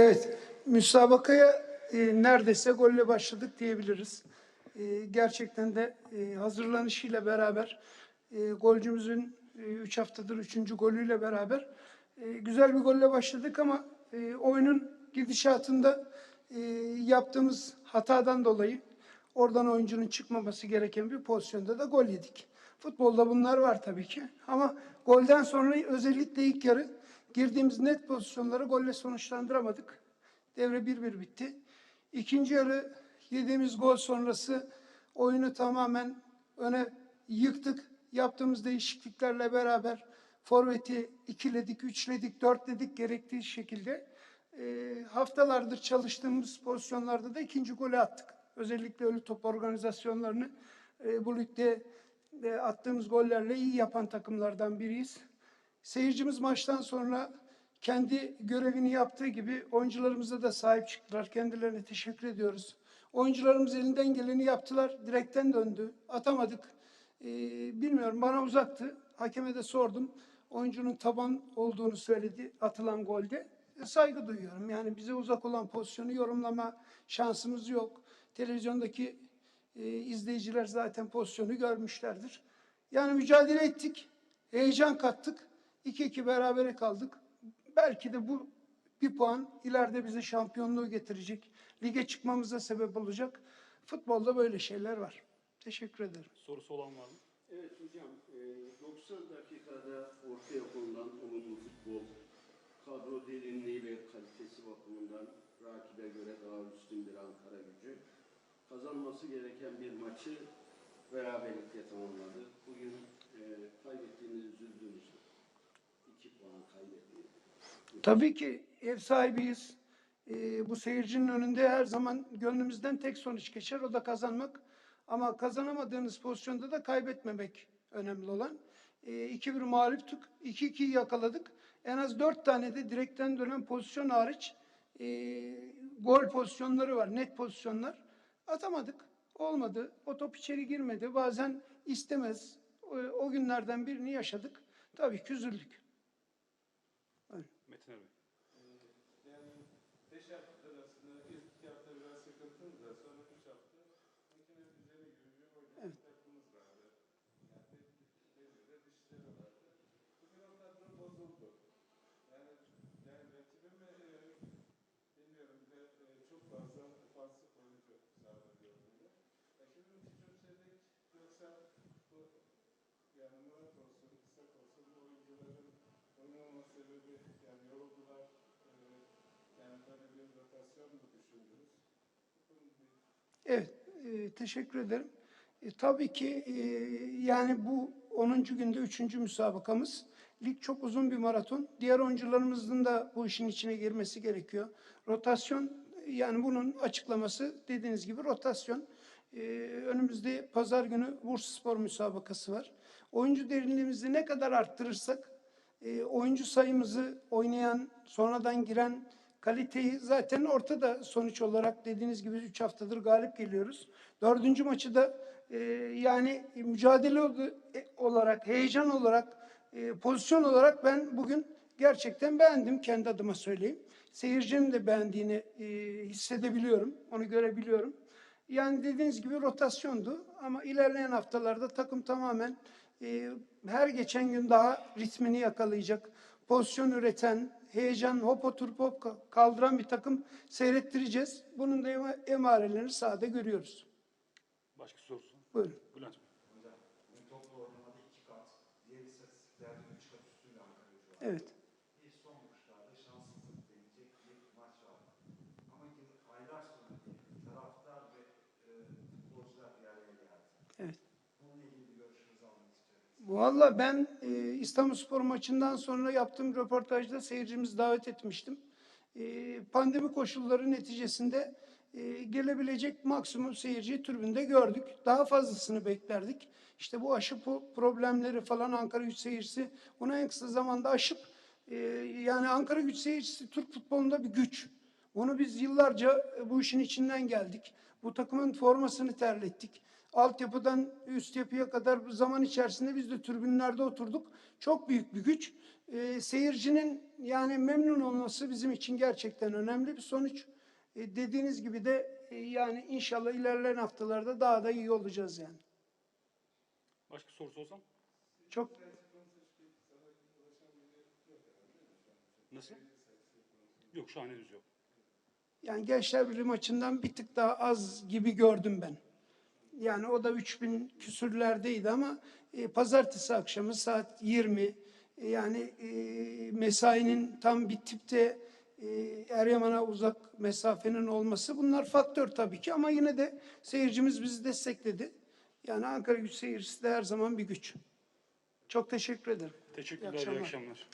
Evet, müsabakaya e, neredeyse golle başladık diyebiliriz. E, gerçekten de e, hazırlanışıyla beraber e, golcümüzün 3 haftadır 3. golüyle beraber e, güzel bir golle başladık ama e, oyunun gidişatında e, yaptığımız hatadan dolayı oradan oyuncunun çıkmaması gereken bir pozisyonda da gol yedik. Futbolda bunlar var tabii ki ama golden sonra özellikle ilk yarı girdiğimiz net pozisyonları golle sonuçlandıramadık. Devre 1-1 bitti. İkinci yarı yediğimiz gol sonrası oyunu tamamen öne yıktık. Yaptığımız değişikliklerle beraber forveti ikiledik, üçledik, dörtledik gerektiği şekilde e, haftalardır çalıştığımız pozisyonlarda da ikinci golü attık. Özellikle ölü top organizasyonlarını e, bu ligde e, attığımız gollerle iyi yapan takımlardan biriyiz. Seyircimiz maçtan sonra kendi görevini yaptığı gibi oyuncularımıza da sahip çıktılar. Kendilerine teşekkür ediyoruz. Oyuncularımız elinden geleni yaptılar. Direkten döndü. Atamadık. Ee, bilmiyorum bana uzaktı. Hakeme de sordum. Oyuncunun taban olduğunu söyledi atılan golde. E, saygı duyuyorum. Yani bize uzak olan pozisyonu yorumlama şansımız yok. Televizyondaki e, izleyiciler zaten pozisyonu görmüşlerdir. Yani mücadele ettik. Heyecan kattık. 2-2 berabere kaldık. Belki de bu bir puan ileride bize şampiyonluğu getirecek. Lige çıkmamıza sebep olacak. Futbolda böyle şeyler var. Teşekkür ederim. Sorusu olan var mı? Evet hocam, e, 90 dakikada ortaya konulan olumlu futbol, kadro derinliği ve kalitesi bakımından rakibe göre daha üstün bir Ankara gücü, kazanması gereken bir maçı beraberlikle tamamladı. Bugün e, kaybettiğiniz üzüldünüz mü? İki puan kaybettiğiniz. Tabii ki ev sahibiyiz. Ee, bu seyircinin önünde her zaman gönlümüzden tek sonuç geçer. O da kazanmak. Ama kazanamadığınız pozisyonda da kaybetmemek önemli olan. Ee, 2-1 mağluptuk. 2-2'yi yakaladık. En az 4 tane de direkten dönen pozisyon hariç e, gol pozisyonları var. Net pozisyonlar. Atamadık. Olmadı. O top içeri girmedi. Bazen istemez. O, o günlerden birini yaşadık. Tabii ki üzüldük. Metin Bey. Yani 5 hafta arasında ilk iki hafta biraz sıkıntımız da sonra 3 hafta makine düzeni gibi bir oyun takımımız vardı. Yani belli de dişleri vardı. Bugün o kadro bozuldu. Yani, yani rakibi mi e, bilmiyorum bir de e, çok fazla ofansif oyuncu sahada gördüğümde. Rakibi mi küçümsedik yoksa bu yani Murat olsun, İshak olsun bu oyuncuların oynamama sebebi yani yoruldular. E, yani böyle bir rotasyon mu düşündünüz? Evet, e, teşekkür ederim. E, tabii ki e, yani bu 10. günde 3. müsabakamız. Lig çok uzun bir maraton. Diğer oyuncularımızın da bu işin içine girmesi gerekiyor. Rotasyon yani bunun açıklaması dediğiniz gibi rotasyon. E, önümüzde pazar günü Bursaspor müsabakası var. Oyuncu derinliğimizi ne kadar arttırırsak e, oyuncu sayımızı oynayan, sonradan giren kaliteyi zaten ortada sonuç olarak dediğiniz gibi 3 haftadır galip geliyoruz. Dördüncü maçı da e, yani mücadele e, olarak, heyecan olarak, e, pozisyon olarak ben bugün gerçekten beğendim kendi adıma söyleyeyim. Seyircinin de beğendiğini e, hissedebiliyorum, onu görebiliyorum. Yani dediğiniz gibi rotasyondu ama ilerleyen haftalarda takım tamamen e, her geçen gün daha ritmini yakalayacak, pozisyon üreten, heyecan, hop oturup hop ka- kaldıran bir takım seyrettireceğiz. Bunun da ema- emarelerini sahada görüyoruz. Başka sorusu? Buyurun. Bülent Bey. Hocam, bugün toplu ormanada iki kat, diğer istatistiklerde üç kat üstüyle Ankara gücü var. Evet. Bir son vuruşlarda şanssızlık denilecek bir maç var. Ama ki aylar sonra taraftar ve e, futbolcular bir araya geldi. Evet. Bununla ilgili bir görüşünüzü almak istiyorum. Valla ben e, İstanbulspor maçından sonra yaptığım röportajda seyircimizi davet etmiştim. E, pandemi koşulları neticesinde e, gelebilecek maksimum seyirciyi tribünde gördük. Daha fazlasını beklerdik. İşte bu aşı problemleri falan Ankara güç seyircisi bunu en kısa zamanda aşıp e, yani Ankara güç seyircisi Türk futbolunda bir güç. Bunu biz yıllarca e, bu işin içinden geldik. Bu takımın formasını terlettik. Altyapıdan üst yapıya kadar bu zaman içerisinde biz de tribünlerde oturduk. Çok büyük bir güç. e, seyircinin yani memnun olması bizim için gerçekten önemli bir sonuç. E, dediğiniz gibi de e, yani inşallah ilerleyen haftalarda daha da iyi olacağız yani. Başka soru sorsam? Çok Nasıl? Yok şu an henüz yok. Yani Gençler Birliği maçından bir tık daha az gibi gördüm ben. Yani o da 3000 küsürlerdeydi ama e, pazartesi akşamı saat 20 e, yani e, mesainin tam bitip de e, Eryaman'a uzak mesafenin olması bunlar faktör tabii ki ama yine de seyircimiz bizi destekledi. Yani Ankara güç seyircisi de her zaman bir güç. Çok teşekkür ederim. Teşekkürler, İyi iyi akşamlar. akşamlar.